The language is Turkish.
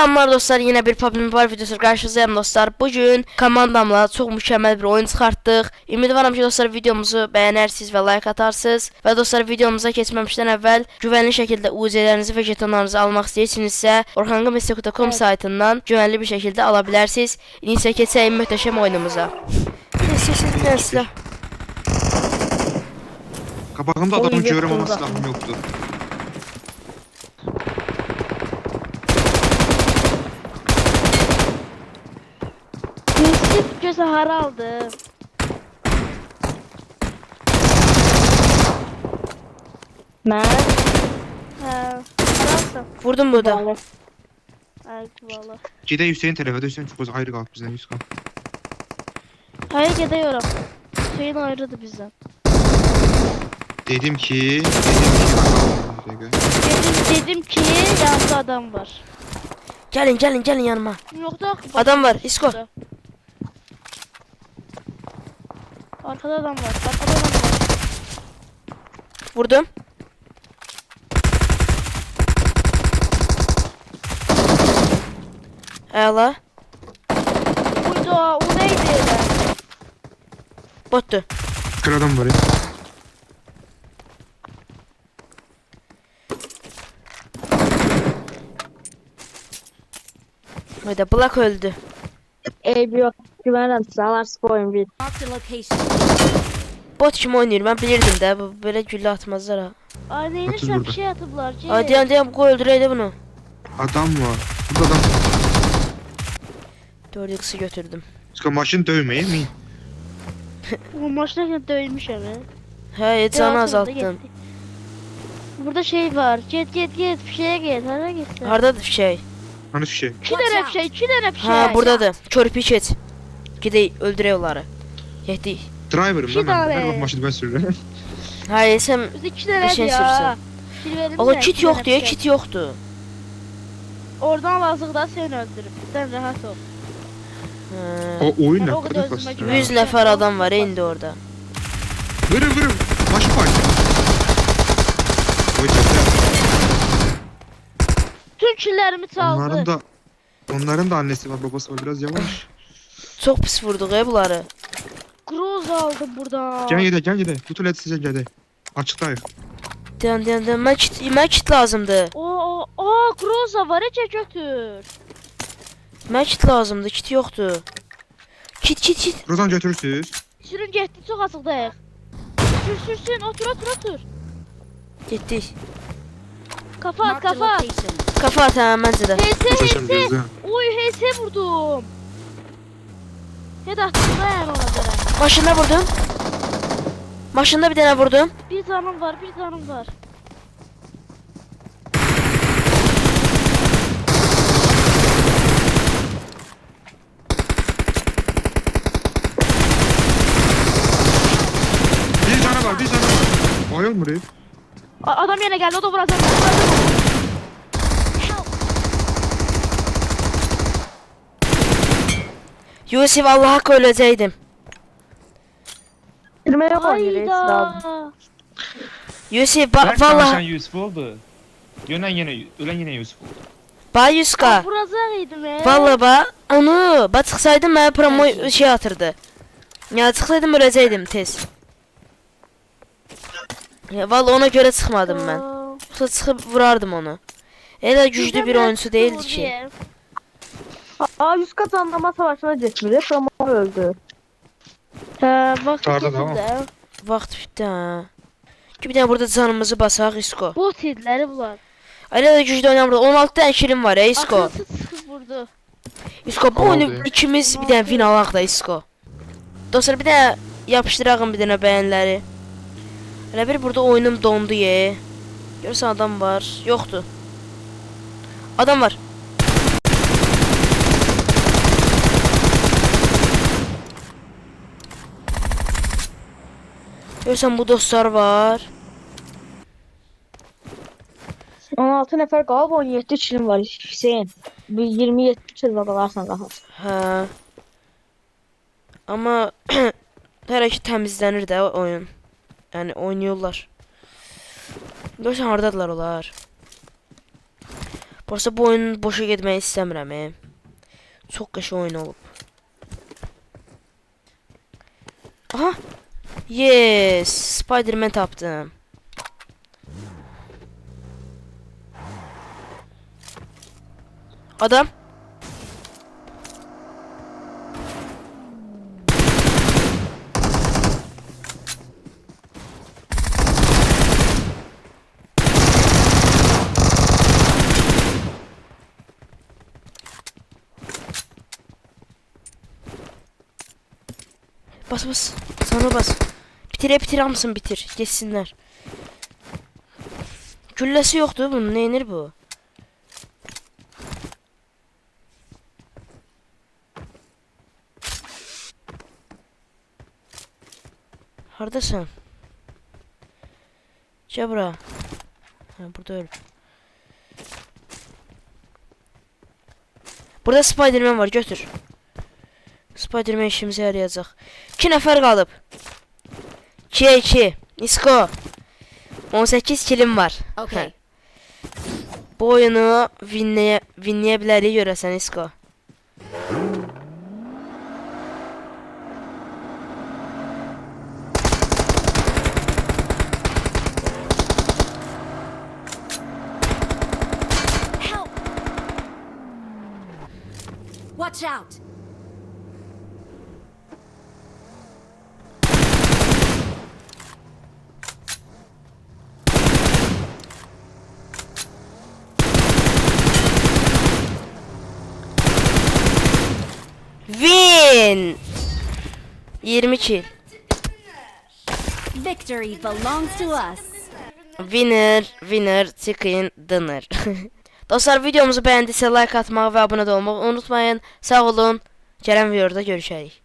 Selamlar dostlar yine bir PUBG Mobile videosu karşınızdayım dostlar. Bugün komandamla çok mükemmel bir oyun çıkarttık. Ümidvaram ki dostlar videomuzu beğenirsiniz ve like atarsınız. Ve dostlar videomuza geçmemişten evvel güvenli şekilde UC'lerinizi ve jetonlarınızı almak istəyirsinizsə orhangamestek.com saytından güvenli bir şekilde alabilirsiniz. İnsə keçəyim möhtəşəm oyunumuza. Silah. Kapağımda adamı görüyorum ama silahım yoktu. Yusuf göze haraldı. Ben? He. Haralsın. Vurdum burada. Ay valla. Gide Hüseyin tərəfə Hüseyin çok az ayrı qalıb bizdən 100 qal. Hayır gidiyorum. Hüseyin ayrıldı bizden. Dedim ki, dedim ki. Dedim, dedim ki yanında adam var. Gelin gelin gelin yanıma. Yok da Adam var İsko. Arkada adam var. Arkada adam var. Vurdum. Əla. Buydu o neydi öyle? Botdu. Kır adam var ya. Hayda Black öldü. Sizə. Alarsız bu oyun bir. Location. Bot kimi oynayır? Mən bilirdim də. Bu belə güllə atmazlar ha. Ay neymiş Otuz bir burada. şey atıblar. Şey. Ay dayan dayan qoy öldürəydi bunu. Adam var. Burada adam. 4x'i götürdüm. Ska maşın dövməyin mi? Bu. Hə, canı Biraz azaltdım. hızlı gitti. Burada şey var. Git git git. Bir şeye git. Hara git. Hardadır şey? Hani şey. İki tane bir şey. iki tane bir şey. Ha, buradadır. Körpü keç. Gedək öldürək onları. Getdik. Driver'ım İki lan ben. tane. Her bak maşını ben sürüyorum. Hayır, sən Biz iki tane şey ya. Bir verir Ola misin? kit İki tane yoxdur ya, bir şey. kit yoxdur. Oradan lazıqda seni öldürüp. Sen rahat ol. Hə. O oyun Ben ne o kadar kadar özüme basit. güveniyorum. 100 nəfər adam var indi orada. Vırın vırın. Maşın var. Oy çekti. Tüm killerimi çaldı. Onların da Onların da annesi var babası var biraz yavaş. Çox pis vurduq ya bunları. Groz aldım buradan. Gel gel gel gel. Kutu let size gel. Açıktayıq. Dayan dayan dayan. Mən kit, mən kit lazımdır. O o o Groza var ece götür. Mən kit lazımdır, kit yoxdur. Kit kit kit. Rozan götürürsüz. Sürün getdi çok asıqdayıq. Sür sürsün otur otur otur. Getdik. Kafa at kafa at. Kafa at hə məncə də. HS Muhteşem HS. gözü. Oy HS vurdum. Head attım da yani ona göre. Maşında vurdum. Maşında bir dənə vurdum. Bir canım var bir canım var. Bir tane var bir tane var. Oyun mu herif? A- adam yine geldi o da vuracak. Yusuf Allah haqqı öləcəydim. Girməyə oynayırıq siz abi. Hayda. Yusuf ba Ben konuşan vallahi Yusuf oldu. Yönen yine, ölen yine Yusuf oldu. ba Yuska. Vuracak he. Vallahi ba onu ba çıxsaydım mənə promo şey atırdı. Ya çıxsaydım öləcəydim tez. Ya vallahi ona görə çıxmadım mən. Aa, Yoxsa çıxıb vurardım onu. Elə güclü bir oyunçu değildi ki. Aa 100 kat anlama savaşına getmirik. Ama öldü. He bak. İkisi tamam. de. Vaxt bitdi ha. Ki bir dənə burada canımızı basaq Isko. Bot idləri bunlar. Elə də güclü oynamırdı. 16 dənə kilim var ya Isko. Akılsız çıxıb vurdu. Isko bu oyunu ikimiz bir dənə win alaq da Isko. Dostlar bir dənə yapışdırağım bir dənə bəyənləri. Elə bir burada oyunum dondu ye. Görürsən adam var. Yoxdur. Adam var. Görürsən bu dostlar var. 16 nəfər qalıb 17 kilim var Hüseyin. Bir 27 killə qalarsan rahat. Hə. Amma hələ ki təmizlənir də oyun. Yəni oynayırlar. Görsən hardadılar onlar? Burası bu oyunun boşa getmək istəmirəm. E. Çox qəşəng oyun olub. Aha. Yes, Spider-Man tapdım. Adam. Bas bas. Sana bas. Bitire bitir hamısını bitir. Geçsinler. Gülləsi yoxdur bunun. Neynir bu? Hardasan? Gəl bura. Hə, burada öl. Burada Spider-Man var, götür. Spider-Man işimizə yarayacaq. 2 nəfər qalıb. 2 2. Nisko. 18 kilim var. Okay. Bu oyunu winləyə winləyə bilərik görəsən Nisko. Watch out! Win! 20 kill. Victory belongs to us. Winner, winner, chicken dinner. Dostlar videomuzu bəyəndisə like atmağı və abunə olmağı unutmayın. Sağ olun. Gələn videoda görüşərik.